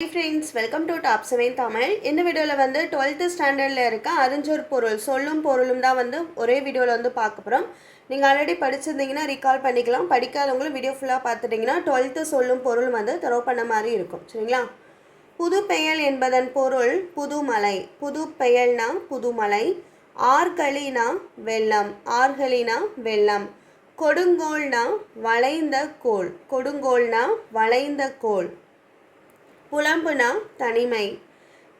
Friends welcome to top seven Tamil இந்த வீடியோவில் வந்து டுவெல்த்து ஸ்டாண்டர்டில் இருக்க அறிஞ்சொரு பொருள் சொல்லும் பொருளும் தான் வந்து ஒரே வீடியோவில் வந்து பார்க்க போகிறோம் நீங்கள் ஆல்ரெடி படிச்சிருந்தீங்கன்னா ரீகால் பண்ணிக்கலாம். படிக்காதவங்களும் வீடியோ ஃபுல்லாக பார்த்துட்டிங்கன்னா டுவெல்த்து சொல்லும் பொருள் வந்து தரோ பண்ண மாதிரி இருக்கும். சரிங்களா? புது பெயல் என்பதன் பொருள் புதுமலை. புது பெயல்னா புதுமலை. ஆர்களினா வெள்ளம். ஆர்களினா வெள்ளம். கொடுங்கோல்னா வளைந்த கோல் கொடுங்கோல்னா வளைந்த கோல் புலம்புனா தனிமை.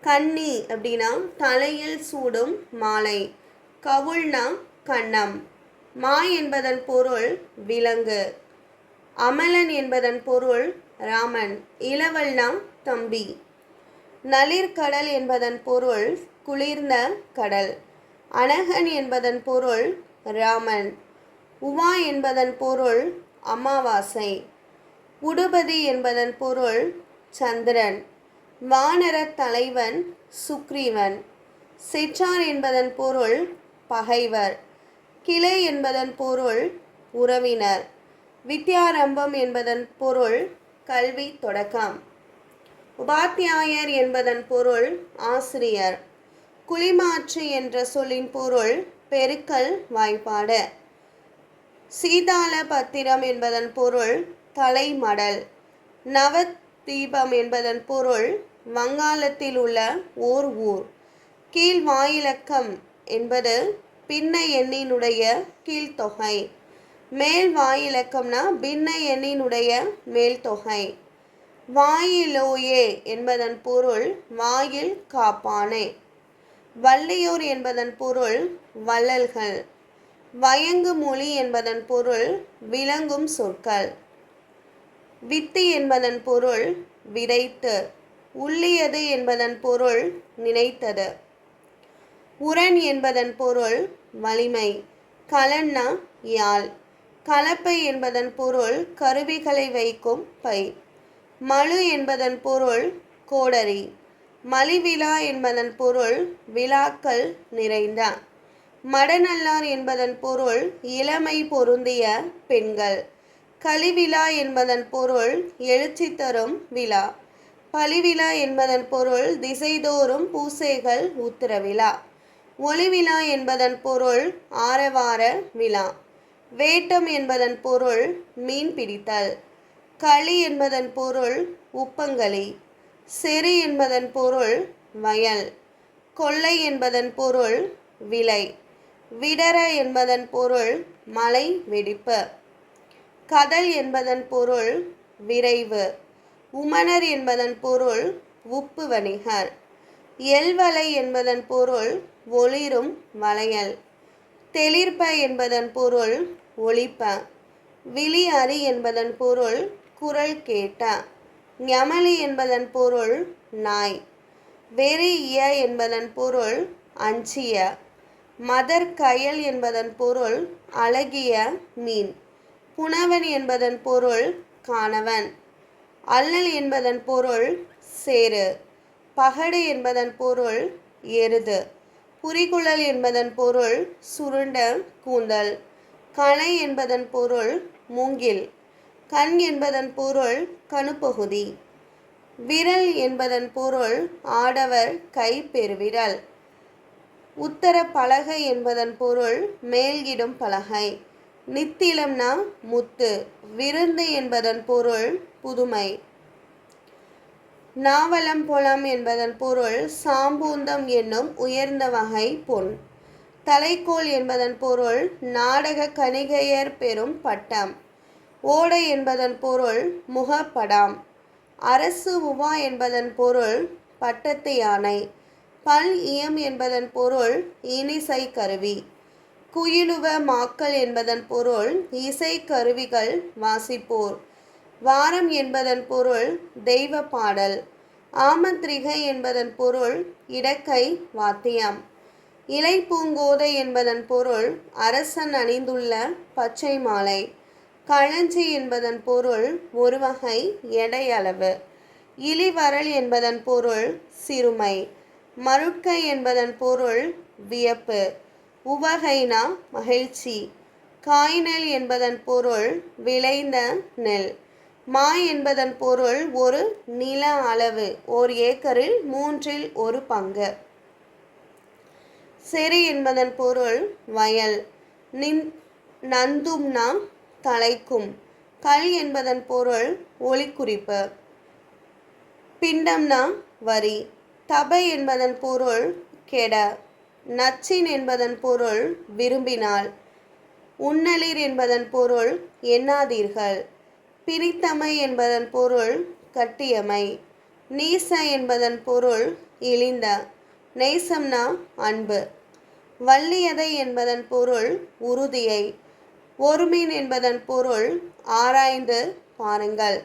கன்னி அப்படின்னா தலையில் சூடும் மாலை. கவுள்னா கண்ணம். மா என்பதன் பொருள் விலங்கு. அமலன் என்பதன் பொருள் ராமன். இளவல்னா தம்பி. நளிர்கடல் என்பதன் பொருள் குளிர்ந்த கடல். அனகன் என்பதன் பொருள் ராமன். உமா என்பதன் பொருள் அமாவாசை. உடுபதி என்பதன் பொருள் சந்திரன். வானரத் தலைவன் சுக்ரீவன். சிற்றார் என்பதன் பொருள் பகைவர். கிளை என்பதன் பொருள் உறவினர். வித்யாரம்பம் என்பதன் பொருள் கல்வி தொடக்கம். உபாத்தியாயர் என்பதன் பொருள் ஆசிரியர். குளிமாற்று என்ற சொல்லின் பொருள் பெருக்கல் வாய்ப்பாடு. சீதால பத்திரம் என்பதன் பொருள் தலைமடல். தீபம் என்பதன் பொருள் வங்காளத்தில் உள்ள ஓர் ஊர். கீழ் வாயிலக்கம் என்பது பின்ன எண்ணினுடைய கீழ்த்தொகை. மேல் வாயிலக்கம்னா பின்ன எண்ணினுடைய மேல்தொகை. வாயிலோயே என்பதன் பொருள் வாயில் காப்பானே. வள்ளியூர் என்பதன் பொருள் வள்ளல்கள். வயங்கு மொழி என்பதன் பொருள் விளங்கும் சொற்கள். வித்து என்பதன் பொருள் விதைத்து உள்ளியது என்பதன் பொருள் நினைத்தது. உரன் என்பதன் பொருள் வலிமை கலன்னா யாழ். கலப்பை என்பதன் பொருள் கருவிகளை வைக்கும் பை. மழு என்பதன் பொருள் கோடரி. மலிவிழா என்பதன் பொருள் விழாக்கள் நிறைந்த. மடநல்லார் என்பதன் பொருள் இளமை பொருந்திய பெண்கள். கலிவிழா என்பதன் பொருள் எழுச்சி தரும் விழா பலிவிழா என்பதன் பொருள் திசைதோறும் பூசைகள் உத்தரவிழா ஒளிவிழா என்பதன் பொருள் ஆரவார விழா வேட்டம் என்பதன் பொருள் மீன் பிடித்தல். களி என்பதன் பொருள் உப்பங்களி. செரு என்பதன் பொருள் வயல். கொள்ளை என்பதன் பொருள் விலை. விடர என்பதன் பொருள் மலை வெடிப்பு. கதல் என்பதன் பொருள் விரைவு உமணர் என்பதன் பொருள் உப்பு வணிகர் எல்வலை என்பதன் பொருள் ஒளிரும் வளையல் தெளிர்ப்ப என்பதன் பொருள் ஒளிப்ப விழி அறி என்பதன் பொருள் குரல் கேட்ட ஞமலி என்பதன் பொருள் நாய் வெறிய என்பதன் பொருள் அஞ்சிய மதர் கயல் என்பதன் பொருள் அழகிய மீன். புனவன் என்பதன் பொருள் காணவன். அல்லல் என்பதன் பொருள் சேரு பகடு என்பதன் பொருள் எருது. புரிகுழல் என்பதன் பொருள் சுருண்ட கூந்தல். கலை என்பதன் பொருள் மூங்கில். கண் என்பதன் பொருள் கணுப்பகுதி. விரல் என்பதன் பொருள் ஆடவர் கை பெருவிரல். உத்தர பலகை என்பதன் பொருள் மேல்கிடும் பலகை. நித்திலம்னா முத்து விருந்து என்பதன் பொருள் புதுமை. நாவலம் புலம் என்பதன் பொருள் சாம்பூந்தம் என்னும் உயர்ந்த வகை பொன். தலைக்கோல் என்பதன் பொருள் நாடக கணிகையர் பெறும் பட்டம். ஓடை என்பதன் பொருள் முகப்படாம். அரசு உவா என்பதன் பொருள் பட்டத்து யானை. பல் இயம் என்பதன் பொருள் இனிசை கருவி. குயிலுவ மாக்கள் என்பதன் பொருள் இசை கருவிகள் வாசிப்போர். வாரம் என்பதன் பொருள் தெய்வ பாடல் ஆமந்திரிகை என்பதன் பொருள் இடக்கை வாத்தியம். இலை பூங்கோதை என்பதன் பொருள் அரசன் அணிந்துள்ள பச்சை மாலை. களஞ்சி என்பதன் பொருள் ஒரு வகை எடை அளவு இலிவரல் என்பதன் பொருள் சிறுமை. மருட்கை என்பதன் பொருள் வியப்பு. உவகைனா மகிழ்ச்சி. காய்நெல் என்பதன் பொருள் விளைந்த நெல். மா என்பதன் பொருள் ஒரு நில அளவு ஓர் ஏக்கரில் மூன்றில் ஒரு பங்கு. செரி என்பதன் பொருள் வயல். நின் நந்தும்னா தலைக்கும். கல் என்பதன் பொருள் ஒளிக்குறிப்பு பிண்டம்னா வரி. தபை என்பதன் பொருள் கெட. நச்சின் என்பதன் பொருள் விரும்பினால் உன்னலிர் என்பதன் பொருள் எண்ணாதீர்கள். பிரித்தமை என்பதன் பொருள் கட்டியமை. நீச என்பதன் பொருள் இழிந்த. நேசம்னா அன்பு. வள்ளியதை என்பதன் பொருள் உறுதியை. ஒருமீன் என்பதன் பொருள் ஆராய்ந்து பாருங்கள்.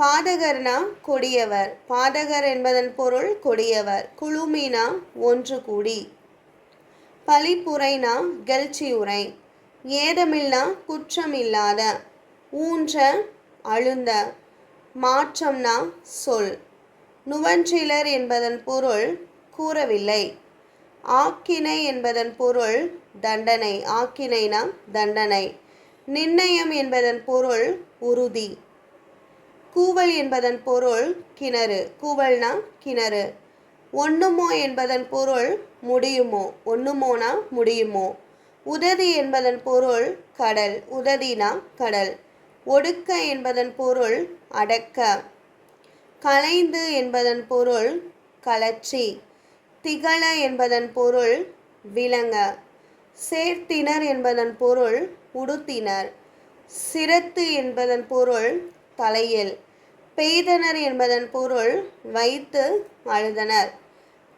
பாதகர்னா கொடியவர். பாதகர் என்பதன் பொருள் கொடியவர். குழுமினா ஒன்று கூடி. பழிப்புரைனா கெல்ச்சியுரை. ஏதமில்லா குற்றமில்லாத. ஊன்ற அழுந்த. மாற்றம்னா சொல். நுவன்றிலர் என்பதன் பொருள் கூறவில்லை. ஆக்கினை என்பதன் பொருள் தண்டனை. ஆக்கினைனா தண்டனை. நிர்ணயம் என்பதன் பொருள் உறுதி. கூவல் என்பதன் பொருள் கிணறு. கூவல்னா கிணறு. ஒண்ணுமோ என்பதன் பொருள் முடியுமோ? ஒண்ணுமோனா முடியுமோ? உததி என்பதன் பொருள் கடல். உததினா கடல். ஒடுக்க என்பதன் பொருள் அடக்க. கலைந்து என்பதன் பொருள் கலச்சி திகழ என்பதன் பொருள் விளங்க. சேர்த்தினர் என்பதன் பொருள் உடுத்தினர். சிரத்து என்பதன் பொருள் தலையில். பெய்தனர் என்பதன் பொருள் வைத்து அழுதனர்.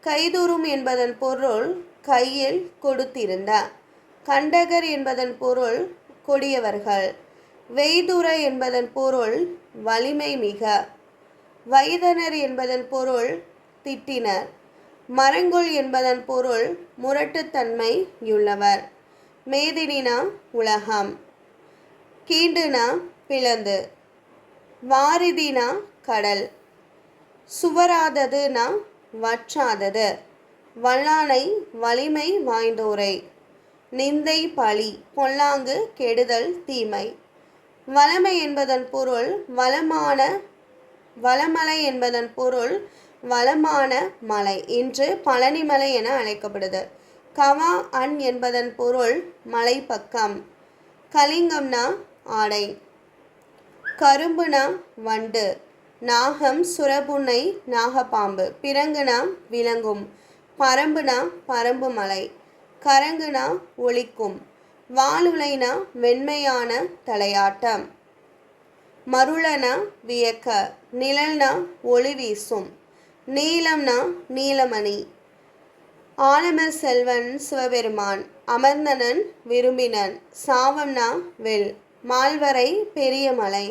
கைதுறும் என்பதன் பொருள் கையில் கொடுத்திருந்த கண்டகர் என்பதன் பொருள் கொடியவர்கள். வெய்துர என்பதன் பொருள் வலிமை மிக. வைதனர் என்பதன் பொருள் திட்டினர். மரங்குள் என்பதன் பொருள் முரட்டுத்தன்மையுள்ளவர் மேதினினா உலகம். கீண்டுனா பிளந்து. வாரிதினா கடல். சுவராததுனா வற்றாதது. வல்லானை வலிமை வாய்ந்தோரை. நிந்தை பழி பொல்லாங்கு கெடுதல் தீமை. வளமை என்பதன் பொருள் வளமான வளமலை என்பதன் பொருள் வளமான மலை இன்று பழனிமலை என அழைக்கப்படுது. கவா அன் என்பதன் பொருள் மலைப்பக்கம். கலிங்கம்னா ஆடை. கரும்புனா வண்டு நாகம் சுரபுனை நாகப்பாம்பு பிறங்குனா விலங்கும் பரம்புனா பரம்பு மலை கரங்குனா ஒளிக்கும் வாலுலைனா வெண்மையான தலையாட்டம் மருளனா வியக்க நிழல்னா ஒளி வீசும் நீலம்னா நீலமணி ஆலமர் செல்வன் சிவபெருமான் அமர்ந்தனன் விரும்பினன் சாவம்னா வெல் மால்வரை பெரிய மலை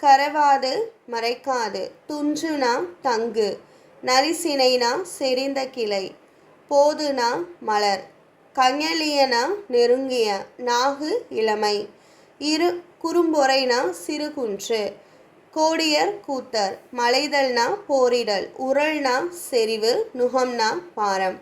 கரவாது மறைக்காது துஞ்சுனா தங்கு நரிசினைனா செறிந்த கிளை போதுனா மலர் கஞலியனா நெருங்கிய நாகு இளமை இரு குறும்பொறைனா சிறுகுன்று கோடியர் கூத்தர் மலைதல்னா போரிடல் உரல்னா செறிவு நுகம்னா பாரம்.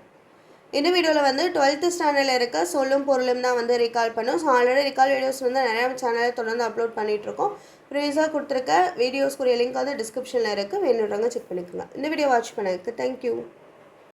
இந்த வீடியோவில் வந்து டுவெல்த்து ஸ்டாண்டர்டில் இருக்க சொல்லும் பொருளும் தான் வந்து ரிகால் பண்ணும். ஸோ ஆல்ரெடி ரிகால் வீடியோஸ் வந்து நிறையா சேனலில் தொடர்ந்து அப்லோட் பண்ணிகிட்ருக்கோம் ப்ரீவியஸாக கொடுத்துருக்க. வீடியோஸ்க்குரிய லிங்க் வந்து டிஸ்கிரிப்ஷனில் இருக்குது வேணுன்றவங்க செக் பண்ணிக்கோங்க. இந்த வீடியோ வாட்ச் பண்ணதுக்கு தேங்க்யூ